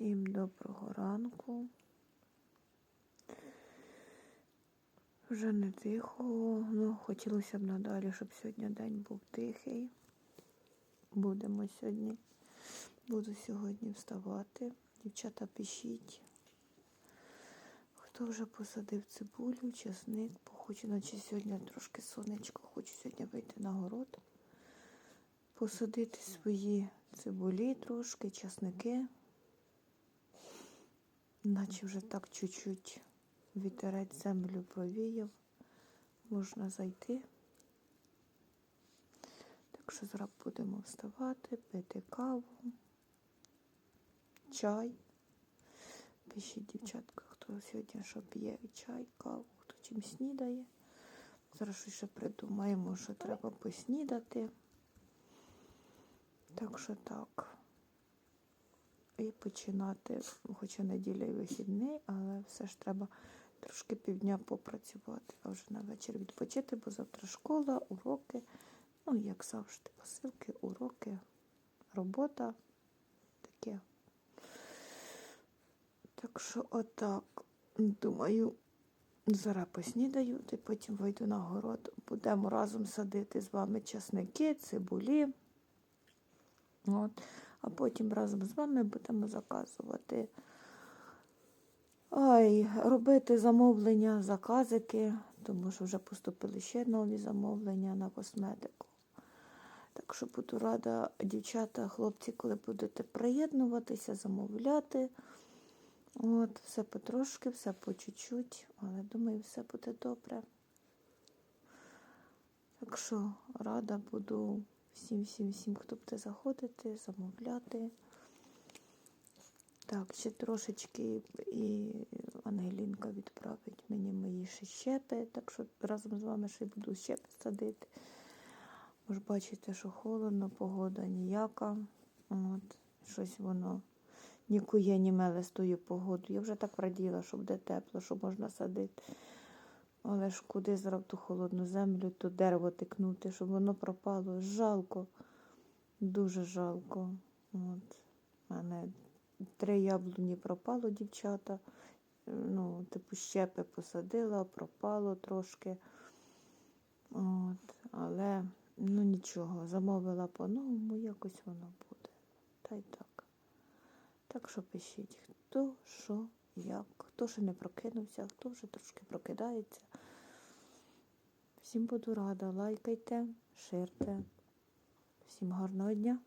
Всім доброго ранку. Вже не тихо, ну хотілося б надалі, щоб сьогодні день був тихий. Будемо сьогодні. Буду сьогодні вставати. Дівчата пишіть. Хто вже посадив цибулю, чесник, хочу, наче сьогодні трошки сонечко, хочу сьогодні вийти на город, посадити свої цибулі трошки, часники. Наче вже так чуть-чуть вітерець землю провіяв. Можна зайти. Так що зараз будемо вставати, пити каву, чай. Пишіть, дівчатка, хто сьогодні що п'є чай, каву, хто чим снідає. Зараз ще придумаємо, що треба поснідати. Так що так. І починати, хоча неділя і вихідний, але все ж треба трошки півдня попрацювати, а вже на вечір відпочити, бо завтра школа, уроки, ну, як завжди, посилки, уроки, робота таке. Так що отак, думаю, зараз поснідаю, та потім вийду на город. Будемо разом садити з вами часники, цибулі. От. А потім разом з вами будемо заказувати. Ай, робити замовлення, заказики, тому що вже поступили ще нові замовлення на косметику. Так що буду рада, дівчата, хлопці, коли будете приєднуватися, замовляти. От, все потрошки, все по чуть-чуть, але думаю, все буде добре. Так що рада буду всім, всім, всім, хто буде заходити, замовляти. Так, ще трошечки і Ангелінка відправить мені мої ще щепи, так що разом з вами ще буду щепи садити. Ви ж бачите, що холодно, погода ніяка. От, щось воно нікує, ні меле з тою погодою. Я вже так раділа, що буде тепло, що можна садити. Але ж куди зараз ту холодну землю, то дерево тикнути, щоб воно пропало. Жалко, дуже жалко. От. У мене три яблуні пропало, дівчата. Ну, типу, щепи посадила, пропало трошки. От. Але ну нічого, замовила по-новому, якось воно буде. Та й так. Так що пишіть, хто, що, як, хто ще не прокинувся, хто вже трошки прокидається. Всім буду рада. Лайкайте, ширте. Всім гарного дня.